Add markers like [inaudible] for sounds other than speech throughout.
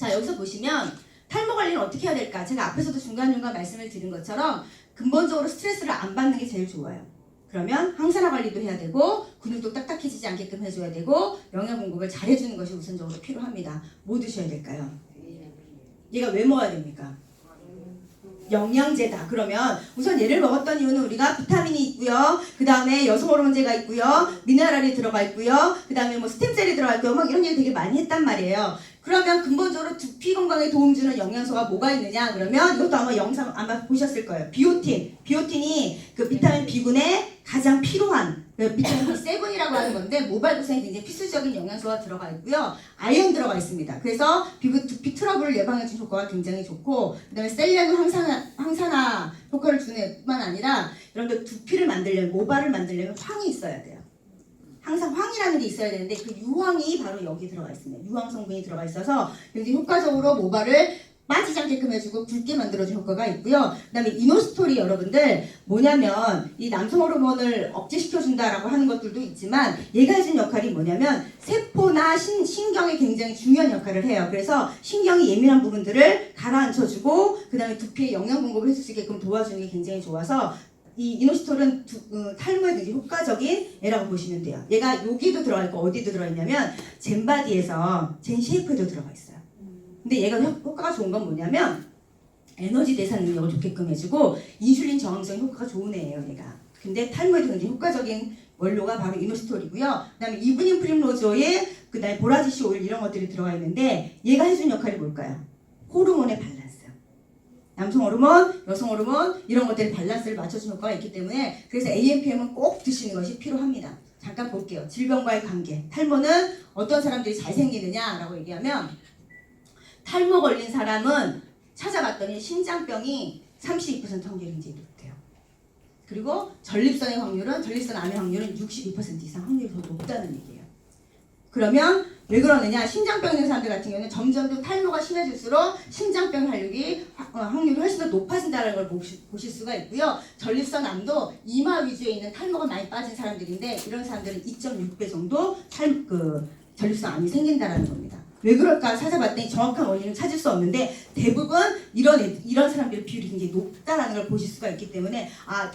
자 여기서 보시면 탈모 관리는 어떻게 해야 될까? 제가 앞에서도 중간중간 말씀을 드린 것처럼 근본적으로 스트레스를 안 받는 게 제일 좋아요. 그러면 항산화 관리도 해야 되고 근육도 딱딱해지지 않게끔 해줘야 되고 영양 공급을 잘 해주는 것이 우선적으로 필요합니다. 뭐 드셔야 될까요? 얘가 왜 먹어야 됩니까? 영양제다. 그러면 우선 얘를 먹었던 이유는 우리가 비타민이 있고요. 그 다음에 여성 호르몬제가 있고요. 미네랄이 들어가 있고요. 그 다음에 뭐 스템셀이 들어가 있고요. 막 이런 얘기 되게 많이 했단 말이에요. 그러면 근본적으로 두피 건강에 도움 주는 영양소가 뭐가 있느냐? 그러면 이것도 아마 영상 아마 보셨을 거예요. 비오틴. 비오틴이 그 비타민 B군에 가장 필요한 그 비타민 B7이라고 하는 건데 모발 구성에 굉장히 필수적인 영양소가 들어가 있고요. 아연 들어가 있습니다. 그래서 피부 두피 트러블을 예방해 준 효과가 굉장히 좋고 그다음에 셀리아는 항산화, 항산화 효과를 주는 뿐만 아니라 여러분들 두피를 만들려면 모발을 만들려면 황이 있어야 돼요. 항상 황이라는 게 있어야 되는데 그 유황이 바로 여기 들어가 있습니다. 유황 성분이 들어가 있어서 굉장히 효과적으로 모발을 빠지지 않게끔 해주고 굵게 만들어준 효과가 있고요. 그 다음에 이노스토리 여러분들 뭐냐면 이 남성 호르몬을 억제시켜준다라고 하는 것들도 있지만 얘가 해준 역할이 뭐냐면 세포나 신, 신경에 굉장히 중요한 역할을 해요. 그래서 신경이 예민한 부분들을 가라앉혀주고 그 다음에 두피에 영양 공급을 해줄 수 있게끔 도와주는 게 굉장히 좋아서 이 이노시톨은 두- 어, 탈모에 굉장히 효과적인 애라고 보시면 돼요. 얘가 여기도 들어가 있고 어디도 들어가 있냐면 젠바디에서 젠 쉐이프에도 들어가 있어요. 근데 얘가 효- 효과가 좋은 건 뭐냐면 에너지 대사 능력을 좋게끔 해주고 인슐린 저항성 효과가 좋은 애예요, 얘가. 근데 탈모에도 효과적인 원료가 바로 이노시톨이고요. 그 다음에 이브닝 프림로즈에 그 다음에 보라지시 오일 이런 것들이 들어가 있는데 얘가 해준 역할이 뭘까요? 호르몬의 밸런스. 남성 호르몬, 여성 호르몬 이런 것들이 밸런스를 맞춰주는 효과가 있기 때문에 그래서 AMPM은 꼭 드시는 것이 필요합니다. 잠깐 볼게요. 질병과의 관계. 탈모는 어떤 사람들이 잘 생기느냐라고 얘기하면 탈모 걸린 사람은 찾아봤더니 신장병이 32% 확률이 굉장히 높대요. 그리고 전립선의 확률은 전립선 암의 확률은 62% 이상 확률이 더 높다는 얘기예요. 그러면 왜 그러느냐? 신장병 있는 사람들 같은 경우는 점점 더 탈모가 심해질수록 신장병 확- 어, 확률이 훨씬 더 높아진다는 걸 보시, 보실 수가 있고요. 전립선 암도 이마 위주에 있는 탈모가 많이 빠진 사람들인데 이런 사람들은 2.6배 정도 탈, 그, 전립선 암이 생긴다는 겁니다. 왜 그럴까 찾아봤더니 정확한 원인은 찾을 수 없는데 대부분 이런 애- 이런 사람들의 비율이 굉장히 높다라는 걸 보실 수가 있기 때문에 아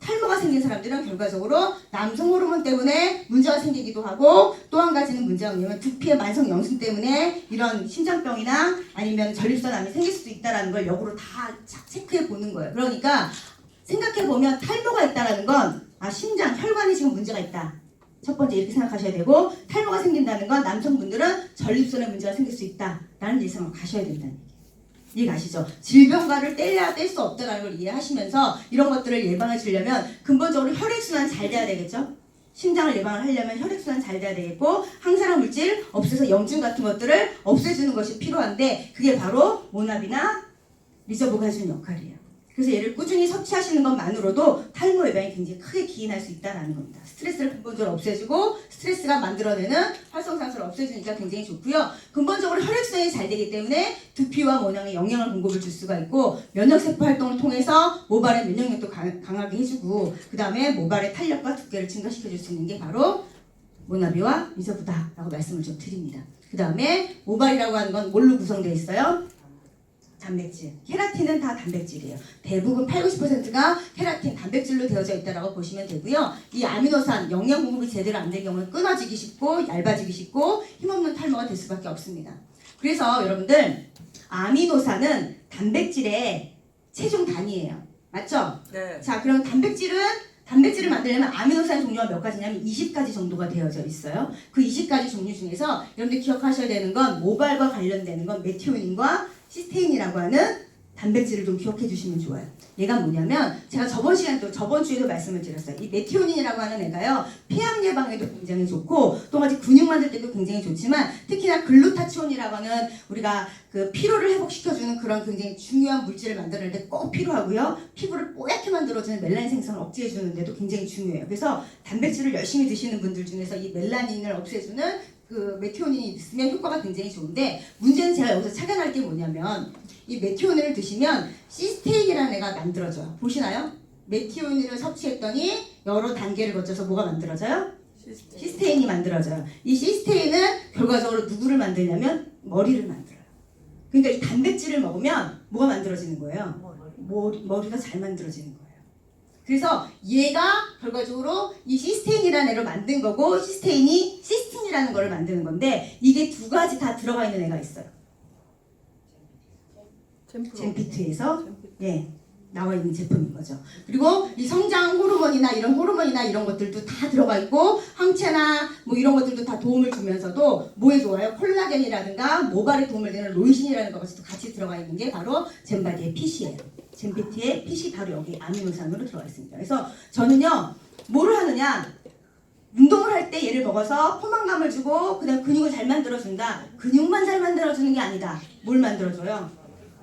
탈모가 생긴 사람들은 결과적으로 남성 호르몬 때문에 문제가 생기기도 하고 또 한 가지는 문제가 뭐냐면 두피의 만성 영순 때문에 이런 심장병이나 아니면 전립선 암이 생길 수도 있다라는 걸 역으로 다 자- 체크해 보는 거예요. 그러니까 생각해 보면 탈모가 있다라는 건 아 심장 혈관이 지금 문제가 있다. 첫 번째 이렇게 생각하셔야 되고 탈모가 생긴다는 건 남성분들은 전립선에 문제가 생길 수 있다 라는 예상을 가셔야 된다는. 이해 가시죠? 질병과를 떼야 뗄 수 없다는 걸 이해하시면서 이런 것들을 예방해 주려면 근본적으로 혈액순환 잘 돼야 되겠죠? 심장을 예방을 하려면 혈액순환 잘 돼야 되겠고 항산화 물질 없애서 염증 같은 것들을 없애주는 것이 필요한데 그게 바로 모납이나 리저브가 해주는 역할이에요. 그래서 얘를 꾸준히 섭취하시는 것만으로도 탈모 예방에 굉장히 크게 기인할 수 있다는 겁니다. 스트레스를 근본적으로 없애주고 스트레스가 만들어내는 활성산소를 없애주니까 굉장히 좋고요. 근본적으로 혈액순환이 잘 되기 때문에 두피와 모낭에 영양을 공급을 줄 수가 있고 면역세포 활동을 통해서 모발의 면역력도 강, 강하게 해주고 그 다음에 모발의 탄력과 두께를 증가시켜 줄 수 있는 게 바로 모나비와 미저브다라고 말씀을 좀 드립니다. 그 다음에 모발이라고 하는 건 뭘로 구성되어 있어요? 단백질. 케라틴은 다 단백질이에요. 대부분 8, 90%가 케라틴, 단백질로 되어져 있다라고 보시면 되고요. 이 아미노산, 영양 공급이 제대로 안될 경우는 끊어지기 쉽고 얇아지기 쉽고 힘없는 탈모가 될 수밖에 없습니다. 그래서 여러분들 아미노산은 단백질의 최종 단위예요. 맞죠? 네. 자, 그럼 단백질은 단백질을 만들려면 아미노산 종류가 몇 가지냐면 20가지 정도가 되어져 있어요. 그 20가지 종류 중에서 여러분들 기억하셔야 되는 건 모발과 관련되는 건 메티오닌과 시스테인이라고 하는 단백질을 좀 기억해 주시면 좋아요. 얘가 뭐냐면 제가 저번 시간 또 저번 주에도 말씀을 드렸어요. 이 메티오닌이라고 하는 애가요. 폐암 예방에도 굉장히 좋고 또 같이 근육 만들 때도 굉장히 좋지만 특히나 글루타치온이라고 하는 우리가 그 피로를 회복시켜 주는 그런 굉장히 중요한 물질을 만드는 데꼭 필요하고요. 피부를 뽀얗게 만들어 주는 멜라닌 생성을 억제해 주는 데도 굉장히 중요해요. 그래서 단백질을 열심히 드시는 분들 중에서 이 멜라닌을 없애주는 그 메티오닌이 있으면 효과가 굉장히 좋은데 문제는 제가 여기서 착안할 게 뭐냐면 이 메티오닌을 드시면 시스테인이라는 애가 만들어져요. 보시나요? 메티오닌을 섭취했더니 여러 단계를 거쳐서 뭐가 만들어져요? 시스템. 시스테인이 만들어져요. 이 시스테인은 결과적으로 누구를 만들냐면 머리를 만들어요. 그러니까 이 단백질을 먹으면 뭐가 만들어지는 거예요? 머리, 머리가 잘 만들어지는 거예요. 그래서 얘가 결과적으로 이 시스테인이라는 애를 만든 거고 시스테인이 시스틴이라는 거를 만드는 건데 이게 두 가지 다 들어가 있는 애가 있어요. 젠피트에서? 예 나와 있는 제품인 거죠. 그리고 이 성장 호르몬이나 이런 호르몬이나 이런 것들도 다 들어가 있고 항체나 뭐 이런 것들도 다 도움을 주면서도 뭐에 좋아요? 콜라겐이라든가 모발에 도움을 되는 로이신이라는 것까지도 같이 들어가 있는 게 바로 젠바디의 핏이에요. 젠피트의 핏이 바로 여기 아미노산으로 들어가 있습니다. 그래서 저는요 뭐를 하느냐 운동을 할 때 얘를 먹어서 포만감을 주고 그다음 근육을 잘 만들어준다. 근육만 잘 만들어주는 게 아니다. 뭘 만들어줘요?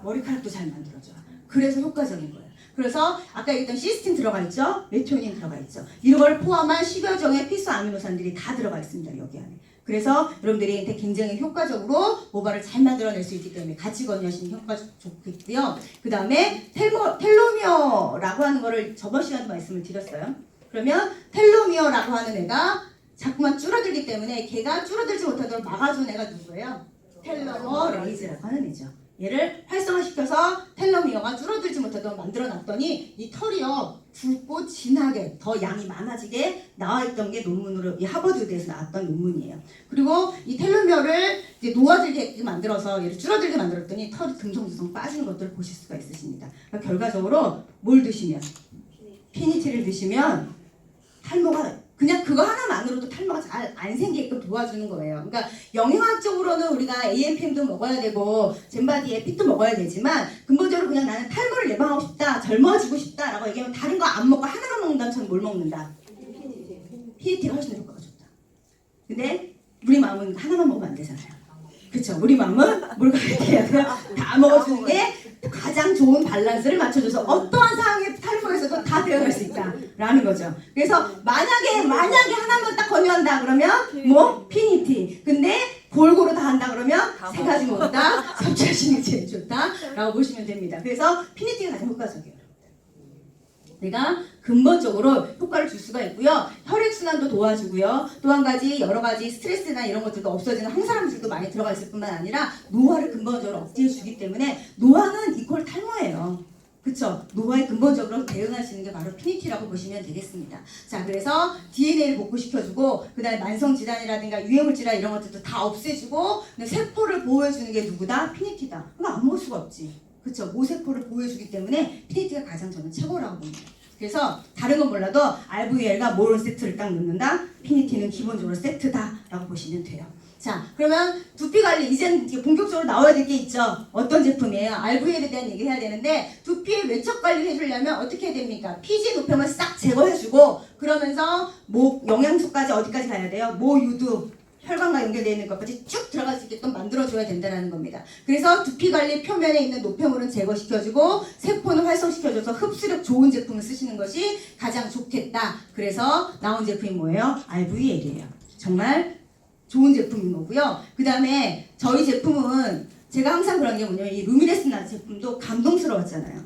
머리카락도 잘 만들어줘요. 그래서 효과적인 거예요. 그래서 아까 얘기했던 시스틴 들어가 있죠? 메토닌 들어가 있죠. 이걸 포함한 10여 종의 필수 아미노산들이 다 들어가 있습니다. 여기 안에. 그래서 여러분들이 굉장히 효과적으로 모발을 잘 만들어낼 수 있기 때문에 같이 권유하시는 효과 좋겠고요. 그 다음에 텔로미어라고 하는 거를 저번 시간에 말씀을 드렸어요. 그러면 텔로미어라고 하는 애가 자꾸만 줄어들기 때문에 걔가 줄어들지 못하도록 막아준 애가 누구예요? 텔로머 레이즈라고 하는 애죠. 얘를 활성화시켜서 텔로미어가 줄어들지 못하도록 만들어 놨더니 이 털이요 굵고 진하게 더 양이 많아지게 나와 있던 게 논문으로 이 하버드대에서 나왔던 논문이에요. 그리고 이 텔로미어를 이제 놓아들게 만들어서 얘를 줄어들게 만들었더니 털이 듬성듬성 빠지는 것들을 보실 수가 있으십니다. 그러니까 결과적으로 뭘 드시면 피니티를 드시면 탈모가 그냥 그거 하나만으로도 탈모가 잘 안 생기게끔 도와주는 거예요. 그러니까 영양학적으로는 우리가 AMPM도 먹어야 되고 젠바디에 핏도 먹어야 되지만 근본적으로 그냥 나는 탈모를 예방하고 싶다, 젊어지고 싶다라고 얘기하면 다른 거 안 먹고 하나만 먹는다면 저는 뭘 먹는다? PET가 훨씬 더 효과가 좋다. 근데 우리 마음은 하나만 먹으면 안 되잖아요. 그렇죠? 우리 마음은 뭘 그렇게 해야 돼요? 다 먹어주는 게 가장 좋은 밸런스를 맞춰줘서 어떠한 상황에 탈모에서도 다 되어갈 수 있다라는 거죠. 그래서 만약에 만약에 하나만 딱 권유한다 그러면 뭐 피니티. 근데 골고루 다 한다 그러면 세 가지 먹다 [laughs] 섭취하시는 게 제일 좋다라고 보시면 됩니다. 그래서 피니티가 가장 효과적이에요. 내가 근본적으로 효과를 줄 수가 있고요. 혈액순환도 도와주고요. 또 한 가지 여러 가지 스트레스나 이런 것들도 없어지는 항산화물질도 많이 들어가 있을 뿐만 아니라 노화를 근본적으로 억제해 주기 때문에 노화는 이퀄 탈모예요. 그쵸? 노화에 근본적으로 있는 게 바로 피니티라고 보시면 되겠습니다. 자, 그래서 DNA를 복구시켜주고, 그 다음에 만성질환이라든가 유해물질이나 이런 것들도 다 없애주고, 세포를 보호해주는 게 누구다? 피니티다. 그럼 안 먹을 수가 없지. 그쵸? 모세포를 보호해주기 때문에 피니티가 가장 저는 최고라고 봅니다. 그래서 다른 건 몰라도 RVL과 모론 세트를 딱 넣는다? 피니티는 기본적으로 세트다라고 보시면 돼요. 자, 그러면 두피 관리 이제 본격적으로 나와야 될 게 있죠. 어떤 제품이에요? RVL에 대한 얘기를 해야 되는데 두피의 외척 관리를 해주려면 어떻게 해야 됩니까? 피지 노폐물 싹 제거해주고 그러면서 모 영양소까지 어디까지 가야 돼요? 모유두 혈관과 연결되어 있는 것까지 쭉 들어갈 수 있게끔 만들어줘야 된다는 겁니다. 그래서 두피 관리 표면에 있는 노폐물은 제거시켜주고 세포는 활성시켜줘서 흡수력 좋은 제품을 쓰시는 것이 가장 좋겠다. 그래서 나온 제품이 뭐예요? RVL이에요. 정말 좋은 제품인 거고요. 그 다음에 저희 제품은 제가 항상 그런 게 뭐냐면 이 루미네스나 제품도 감동스러웠잖아요.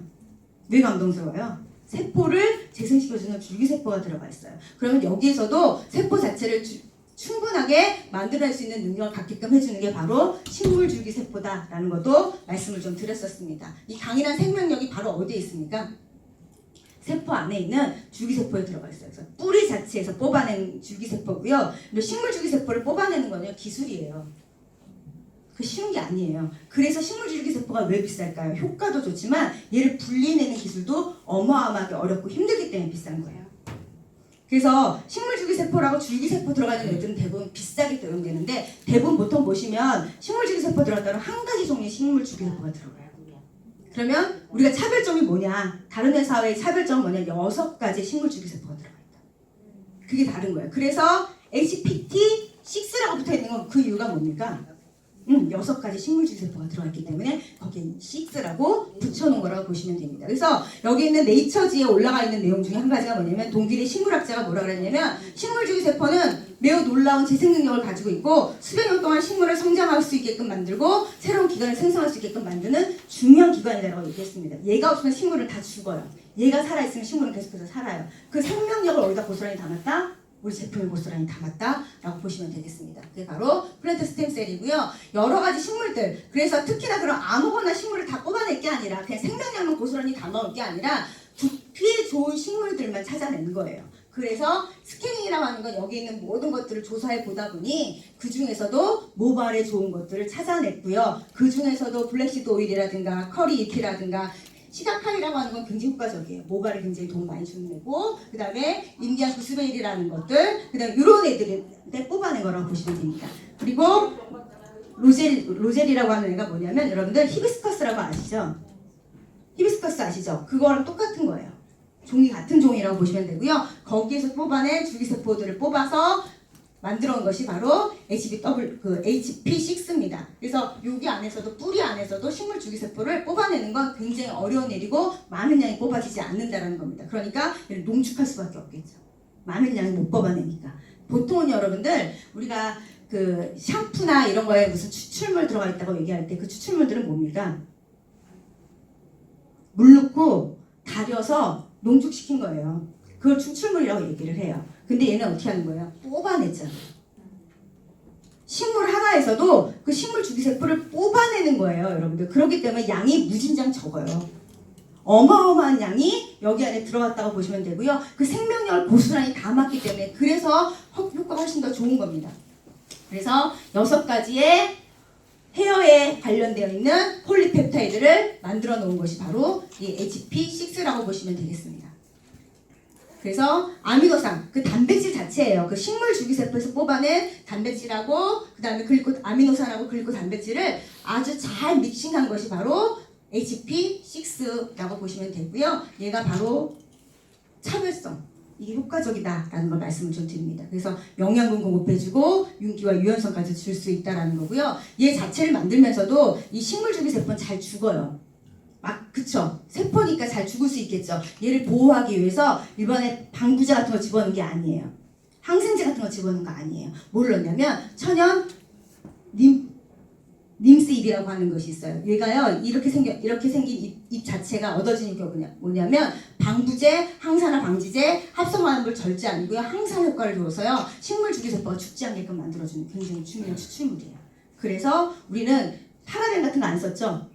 왜 감동스러워요? 세포를 재생시켜주는 줄기세포가 들어가 있어요. 그러면 여기에서도 세포 자체를 주- 충분하게 만들어낼 수 있는 능력을 갖게끔 해주는 게 바로 식물 줄기세포다라는 것도 말씀을 좀 드렸었습니다. 이 강인한 생명력이 바로 어디에 있습니까? 세포 안에 있는 줄기세포에 들어가 있어요. 그래서 뿌리 자체에서 뽑아낸 줄기세포고요. 그리고 식물 줄기세포를 뽑아내는 거는 기술이에요. 그 쉬운 게 아니에요. 그래서 식물 줄기세포가 왜 비쌀까요? 효과도 좋지만 얘를 분리내는 기술도 어마어마하게 어렵고 힘들기 때문에 비싼 거예요. 그래서 식물 줄기세포라고 줄기세포 들어가는 애들은 대부분 비싸게 대응되는데 대부분 보통 보시면 식물 줄기세포 들어갔다면 한 가지 종류의 식물 줄기세포가 들어가요. 그러면 우리가 차별점이 뭐냐? 다른 회사의 차별점은 뭐냐? 여섯 가지 식물줄기세포가 들어가 있다. 그게 다른 거예요. 그래서 HPT6라고 붙어 있는 건 그 이유가 뭡니까? 음, 여섯 가지 식물질세포가 들어있기 때문에 거기에 6라고 붙여놓은 거라고 보시면 됩니다. 그래서 여기 있는 네이처지에 올라가 있는 내용 중에 한 가지가 뭐냐면 동길의 식물학자가 뭐라 그랬냐면 식물 주기세포는 매우 놀라운 재생 능력을 가지고 있고 수백 년 동안 식물을 성장할 수 있게끔 만들고 새로운 기관을 생성할 수 있게끔 만드는 중요한 기관이라고 얘기했습니다. 얘가 없으면 식물은 다 죽어요. 얘가 살아있으면 식물은 계속해서 살아요. 그 생명력을 어디다 고스란히 담았다? 우리 제품에 고스란히 담았다라고 보시면 되겠습니다. 그게 바로 플랜트 스템셀이고요. 여러 가지 식물들 그래서 특히나 그런 아무거나 식물을 다 뽑아낼 게 아니라 그냥 생명력만 고스란히 담아올 게 아니라 두피에 좋은 식물들만 찾아낸 거예요. 그래서 스캐닝이라고 하는 건 여기 있는 모든 것들을 조사해 보다 보니 그 중에서도 모발에 좋은 것들을 찾아냈고요. 그 중에서도 블랙시드 오일이라든가 커리 잎이라든가 시가칼이라고 하는 건 굉장히 효과적이에요. 모발에 굉장히 도움 많이 주는 애고 그 다음에 인디안 구스베일이라는 것들 그 다음에 이런 애들을 뽑아낸 거라고 보시면 됩니다. 그리고 로젤, 로젤이라고 하는 애가 뭐냐면 여러분들 히비스커스라고 아시죠? 히비스커스 아시죠? 그거랑 똑같은 거예요. 종이 같은 종이라고 보시면 되고요. 거기에서 뽑아낸 줄기세포들을 뽑아서 만들어 온 것이 바로 HB 그 HP6입니다. 그래서 여기 안에서도 뿌리 안에서도 식물 줄기세포를 뽑아내는 건 굉장히 어려운 일이고 많은 양이 뽑아지지 않는다라는 겁니다. 그러니까 농축할 수밖에 없겠죠. 많은 양이 못 뽑아내니까. 보통은 여러분들 우리가 그 샴푸나 이런 거에 무슨 추출물 들어가 있다고 얘기할 때 그 추출물들은 뭡니까? 물 넣고 달여서 농축시킨 거예요. 그걸 추출물이라고 얘기를 해요. 근데 얘는 어떻게 하는 거예요? 뽑아냈잖아. 식물 하나에서도 그 식물 주기세포를 뽑아내는 거예요, 여러분들. 그렇기 때문에 양이 무진장 적어요. 어마어마한 양이 여기 안에 들어갔다고 보시면 되고요. 그 생명력을 고스란히 담았기 때문에 그래서 효- 효과가 훨씬 더 좋은 겁니다. 그래서 여섯 가지의 헤어에 관련되어 있는 폴리펩타이드를 만들어 놓은 것이 바로 이 HP6라고 보시면 되겠습니다. 그래서 아미노산 그 단백질 자체예요. 그 식물 주기세포에서 뽑아낸 단백질하고 그 다음에 글리코 아미노산하고 글리코 단백질을 아주 잘 믹싱한 것이 바로 HP6라고 보시면 되고요. 얘가 바로 차별성 이게 효과적이다라는 걸 말씀을 좀 드립니다. 그래서 영양분 공급해주고 윤기와 유연성까지 줄 수 있다라는 거고요. 얘 자체를 만들면서도 이 식물 주기 세포는 잘 죽어요. 막 그쵸? 세포니까 잘 죽을 수 있겠죠. 얘를 보호하기 위해서 이번에 방부제 같은 거 집어넣은 게 아니에요. 항생제 같은 거 집어넣은 거 아니에요. 뭘 넣냐면 천연 님 님스 잎이라고 하는 것이 있어요. 얘가요 이렇게 생겨 이렇게 생긴 잎, 잎 자체가 얻어지는 게 뭐냐, 뭐냐면 방부제, 항산화 방지제, 합성화합물 절제 아니고요 항산 효과를 줘서요 식물 주기세포가 죽지 않게끔 만들어주는 굉장히 중요한 추출물이에요. 그래서 우리는 파라벤 같은 거 안 썼죠?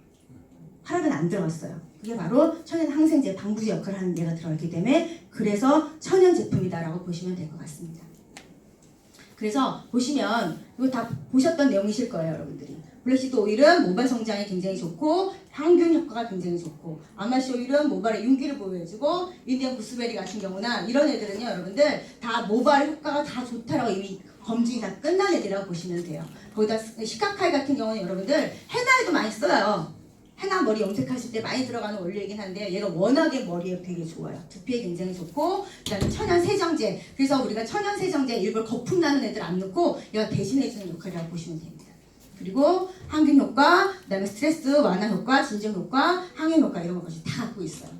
파라벤 안 들어갔어요. 그게 바로 천연 항생제 방부제 역할을 하는 데가 들어있기 때문에 그래서 천연 제품이다라고 보시면 될 것 같습니다. 그래서 보시면 이거 다 보셨던 내용이실 거예요, 여러분들이. 블랙시드 오일은 모발 성장에 굉장히 좋고 항균 효과가 굉장히 좋고 아마시 오일은 모발의 윤기를 보호해주고 인디언 구스베리 같은 경우나 이런 애들은요, 여러분들 다 모발 효과가 다 좋다라고 이미 검증이 다 끝난 애들이라고 보시면 돼요. 거기다 시카카이 같은 경우는 여러분들 해나에도 많이 써요. 해나 머리 염색하실 때 많이 들어가는 원료이긴 한데 얘가 워낙에 머리에 되게 좋아요. 두피에 굉장히 좋고 그다음에 천연 세정제. 그래서 우리가 천연 세정제 일부러 거품 나는 애들 안 넣고 얘가 대신해주는 역할이라고 보시면 됩니다. 그리고 항균 효과, 그다음에 스트레스 완화 효과, 진정 효과, 항해 효과 이런 것까지 다 갖고 있어요.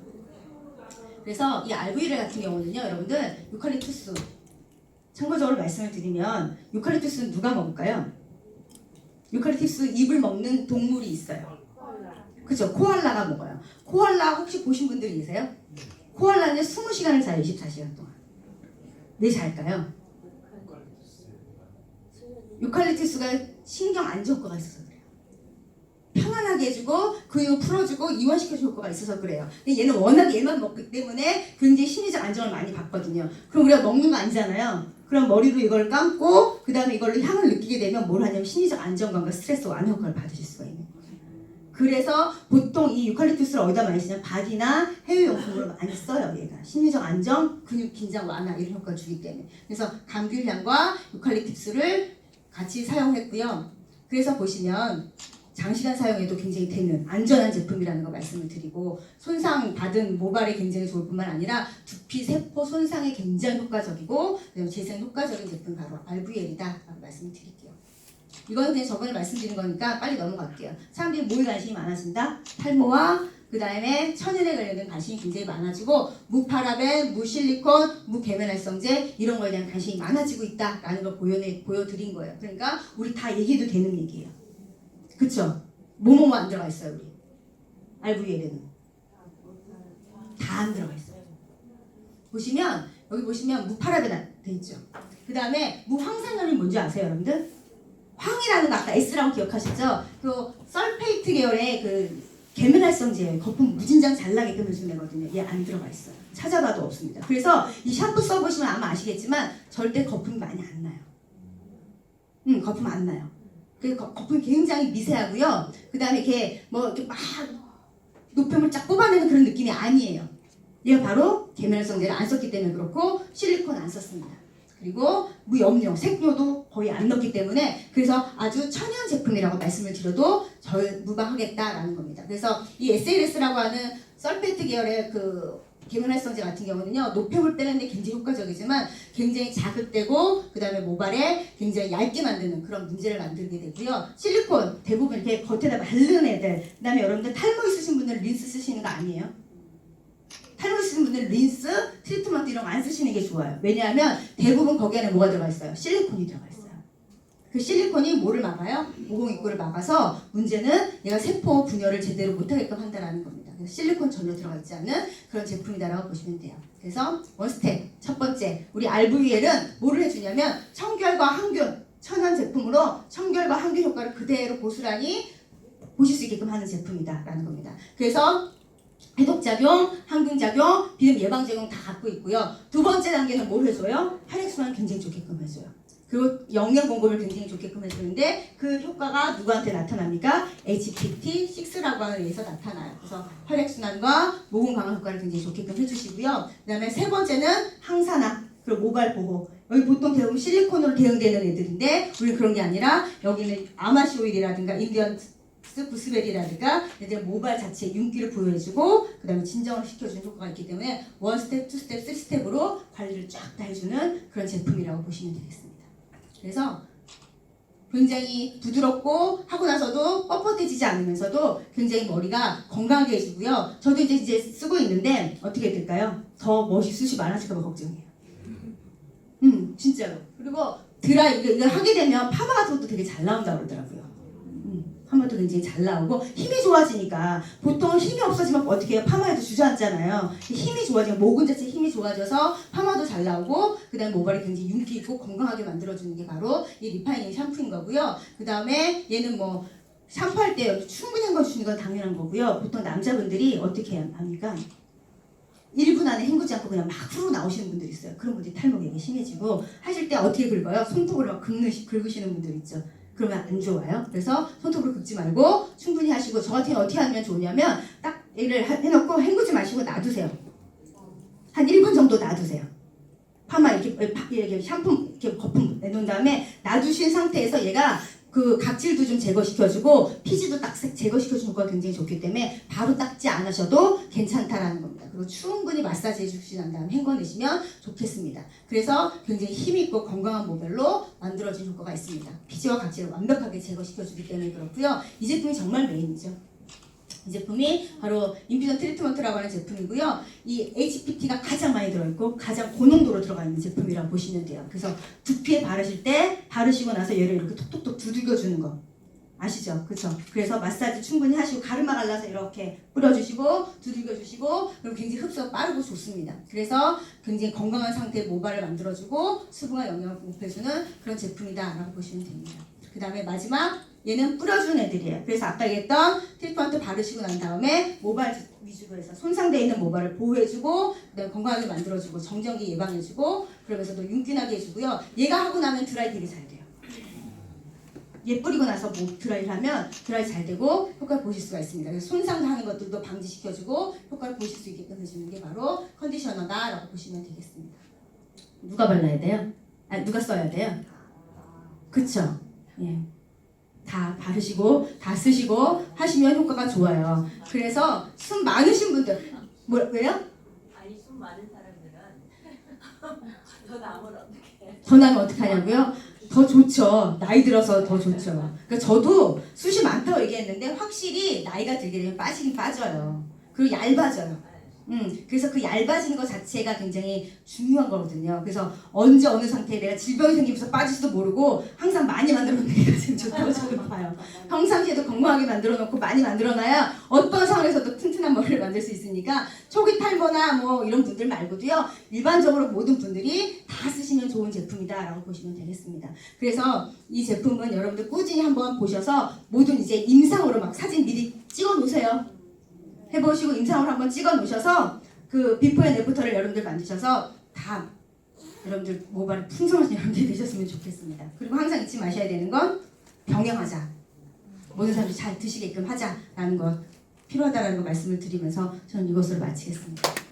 그래서 이 알브이레 같은 경우는요, 여러분들 유칼립투스 참고적으로 말씀을 드리면 유칼립투스는 누가 먹을까요? 유칼립투스 잎을 먹는 동물이 있어요. 그죠? 코알라가 먹어요. 코알라 혹시 보신 분들이 계세요? 코알라는 20시간을 자요, 24시간 동안. 왜 잘까요? 유칼립투스가 신경 안정 효과가 있어서 그래요. 편안하게 해주고 근육 풀어주고 이완시켜줄 효과가 있어서 그래요. 근데 얘는 워낙 얘만 먹기 때문에 굉장히 심리적 안정을 많이 받거든요. 그럼 우리가 먹는 거 아니잖아요. 그럼 머리로 이걸 감고 그 다음에 이걸로 향을 느끼게 되면 뭘 하냐면 심리적 안정감과 스트레스 완화 효과를 받으실 수가 있는 거예요. 그래서 보통 이 유칼립투스를 어디다 많이 쓰냐면 바디나 해외용품으로 많이 써요 얘가 심리적 안정, 근육 긴장 완화 이런 효과를 주기 때문에 그래서 감귤향과 유칼립투스를 같이 사용했고요 그래서 보시면 장시간 사용해도 굉장히 되는 안전한 제품이라는 거 말씀을 드리고 손상 받은 모발에 굉장히 좋을 뿐만 아니라 두피 세포 손상에 굉장히 효과적이고 재생 효과적인 제품 바로 RVL이다라고 말씀을 드릴게요. 이거는 그냥 저번에 말씀드린 거니까 빨리 넘어갈게요. 사람들이 뭐에 관심이 많아진다? 탈모와 그 다음에 천연에 관련된 관심이 굉장히 많아지고 무파라벤, 무실리콘, 무계면활성제 이런 거에 대한 관심이 많아지고 있다라는 걸 보여내, 보여드린 거예요. 그러니까 우리 다 얘기해도 되는 얘기예요. 그쵸? 뭐뭐뭐 안 들어가 있어요 우리 RVL에는 다 안 들어가 있어요. 보시면 여기 보시면 무파라벤 돼 있죠. 그 다음에 무황산염이 뭔지 아세요, 여러분들? 황이라는 거 아까 S라고 기억하시죠? 그 설페이트 계열의 그 계면활성제 거품 무진장 잘 나게끔 해주는 애거든요. 얘 안 들어가 있어요. 찾아봐도 없습니다. 그래서 이 샴푸 써보시면 아마 아시겠지만 절대 거품이 많이 안 나요. 음, 거품 안 나요. 그 거- 거품이 굉장히 미세하고요. 그 다음에 이렇게 뭐 이렇게 막 노폐물 쫙 뽑아내는 그런 느낌이 아니에요. 얘가 바로 계면활성제를 안 썼기 때문에 그렇고 실리콘 안 썼습니다. 그리고 무염료, 색료도 거의 안 넣기 때문에 그래서 아주 천연 제품이라고 말씀을 드려도 절 무방하겠다라는 겁니다. 그래서 이 SLS라고 하는 설페트 계열의 그 계면활성제 같은 경우는요 노폐물 빼는데 굉장히 효과적이지만 굉장히 자극되고 그 다음에 모발에 굉장히 얇게 만드는 그런 문제를 만들게 되고요 실리콘 대부분 이렇게 겉에다 바르는 애들 그 다음에 여러분들 탈모 있으신 분들은 린스 쓰시는 거 아니에요? 탈모 있으신 분들은 린스, 트리트먼트 이런 거 안 쓰시는 게 좋아요 왜냐하면 대부분 거기 안에 뭐가 들어가 있어요? 실리콘이 들어가 있어요 그 실리콘이 뭐를 막아요? 모공 입구를 막아서 문제는 얘가 세포 분열을 제대로 못하게끔 한다는 겁니다. 그래서 실리콘 전혀 들어가 있지 않은 그런 제품이다라고 보시면 돼요. 그래서 원스텝 첫 번째 우리 RVL은 뭐를 해주냐면 청결과 항균 천연 제품으로 청결과 항균 효과를 그대로 고스란히 보실 수 있게끔 하는 제품이다라는 겁니다. 그래서 해독작용, 항균작용, 비염 예방작용 다 갖고 있고요. 두 번째 단계는 뭘 해줘요? 혈액순환 굉장히 좋게끔 해줘요. 그리고 영양 공급을 굉장히 좋게끔 해주는데 그 효과가 누구한테 나타납니까? HPT6라고 하는 애에서 나타나요. 그래서 혈액순환과 모공 강화 효과를 굉장히 좋게끔 해주시고요. 그 다음에 세 번째는 항산화 그리고 모발 보호. 여기 보통 대부분 실리콘으로 대응되는 애들인데 우리 그런 게 아니라 여기는 아마시 오일이라든가 인디언 구스베리라든가 이제 모발 자체 윤기를 보호해주고 그 다음에 진정을 시켜주는 효과가 있기 때문에 원 스텝, 투 스텝, 쓰리 스텝으로 관리를 쫙 다 해주는 그런 제품이라고 보시면 되겠습니다. 그래서 굉장히 부드럽고 하고 나서도 뻣뻣해지지 않으면서도 굉장히 머리가 건강하게 해주고요. 저도 이제 이제 쓰고 있는데 어떻게 될까요? 더 멋있으시 많아질까봐 걱정이에요. 음 진짜로. 그리고 드라이 이거, 이거 하게 되면 파마 같은 것도 되게 잘 나온다 그러더라고요. 음, 파마도 굉장히 잘 나오고 힘이 좋아지니까 보통 힘이 없어지면 어떻게 해요? 파마에도 주저앉잖아요. 힘이 좋아지면 모근 자체 힘이 좋아져서 파마도 잘 나오고 그다음에 모발이 굉장히 윤기 있고 건강하게 만들어주는 게 바로 이 리파이닝 샴푸인 거고요. 그다음에 얘는 뭐 샴푸할 때 충분히 헹궈주시는 건 당연한 거고요. 보통 남자분들이 어떻게 합니까? 1분 안에 헹구지 않고 그냥 막 후루 나오시는 분들 있어요. 그런 분들이 탈모가 심해지고 하실 때 어떻게 긁어요? 손톱으로 막 긁는, 긁으시는 분들 있죠. 그러면 안 좋아요. 그래서 손톱으로 긁지 말고 충분히 하시고 저 같은 어떻게 하면 좋냐면 딱 얘를 하- 해놓고 헹구지 마시고 놔두세요. 한 1분 정도 놔두세요. 파마 이렇게, 파- 이렇게 샴푸 이렇게 거품 내놓은 다음에 놔두신 상태에서 얘가 그 각질도 좀 제거시켜주고 피지도 딱 색- 제거시켜주는 거가 굉장히 좋기 때문에 바로 닦지 않으셔도 괜찮다라는 겁니다. 그리고 충분히 마사지 해주신 난 다음 헹궈내시면 좋겠습니다. 그래서 굉장히 힘있고 건강한 모델로 만들어진 효과가 있습니다. 피지와 각질을 완벽하게 제거시켜주기 때문에 그렇고요. 이 제품이 정말 메인이죠. 이 제품이 바로 인퓨전 트리트먼트라고 하는 제품이고요. 이 HPT가 가장 많이 들어있고 가장 고농도로 들어가 있는 제품이라고 보시면 돼요. 그래서 두피에 바르실 때 바르시고 나서 얘를 이렇게 톡톡톡 두들겨주는 거 아시죠? 그렇죠? 그래서 마사지 충분히 하시고 가르마 갈라서 이렇게 뿌려주시고 두들겨주시고 그럼 굉장히 흡수가 빠르고 좋습니다. 그래서 굉장히 건강한 상태의 모발을 만들어주고 수분과 영양을 공급해주는 그런 제품이다라고 보시면 됩니다. 그 다음에 마지막 얘는 뿌려주는 애들이에요. 그래서 아까 얘기했던 트리트먼트 바르시고 난 다음에 모발 위주로 해서 손상되어 있는 모발을 보호해주고 그다음에 건강하게 만들어주고 정전기 예방해주고 그러면서 또 윤기나게 해주고요. 얘가 하고 나면 드라이 되게 잘 돼요. 얘 뿌리고 나서 뭐 드라이를 하면 드라이 잘 되고 효과를 보실 수가 있습니다. 그래서 손상하는 것들도 방지시켜주고 효과를 보실 수 있게끔 해주는 게 바로 컨디셔너다라고 보시면 되겠습니다. 누가 발라야 돼요? 아 누가 써야 돼요? 그쵸? 예. 다 바르시고 다 쓰시고 하시면 효과가 좋아요. 그래서 숨 많으신 분들 뭐 왜요? 아니 숨 많은 사람들은 [laughs] 더 나오면 어떡해 더 나면 어떡하냐고요? 더 좋죠. 나이 들어서 더 좋죠. 그러니까 저도 숱이 많다고 얘기했는데 확실히 나이가 들게 되면 빠지긴 빠져요. 그리고 얇아져요. 음, 그래서 그 얇아지는 것 자체가 굉장히 중요한 거거든요. 그래서 언제 어느 상태에 내가 질병이 생기면서 빠질지도 모르고 항상 많이 만들어 놓는 게 가장 좋다고 저는 봐요. 평상시에도 건강하게 만들어 놓고 많이 만들어 놔야 어떤 상황에서도 튼튼한 머리를 만들 수 있으니까 초기 탈모나 뭐 이런 분들 말고도요. 일반적으로 모든 분들이 다 쓰시면 좋은 제품이다라고 보시면 되겠습니다. 그래서 이 제품은 여러분들 꾸준히 한번 보셔서 모든 이제 임상으로 막 사진 미리 찍어 놓으세요. 해보시고 임상으로 한번 찍어 놓으셔서 그 비포 앤 애프터를 여러분들 만드셔서 다 여러분들 모발이 풍성하신 여러분들이 되셨으면 좋겠습니다. 그리고 항상 잊지 마셔야 되는 건 병행하자. 모든 사람들이 잘 드시게끔 하자라는 것 필요하다라는 거 말씀을 드리면서 저는 이것으로 마치겠습니다.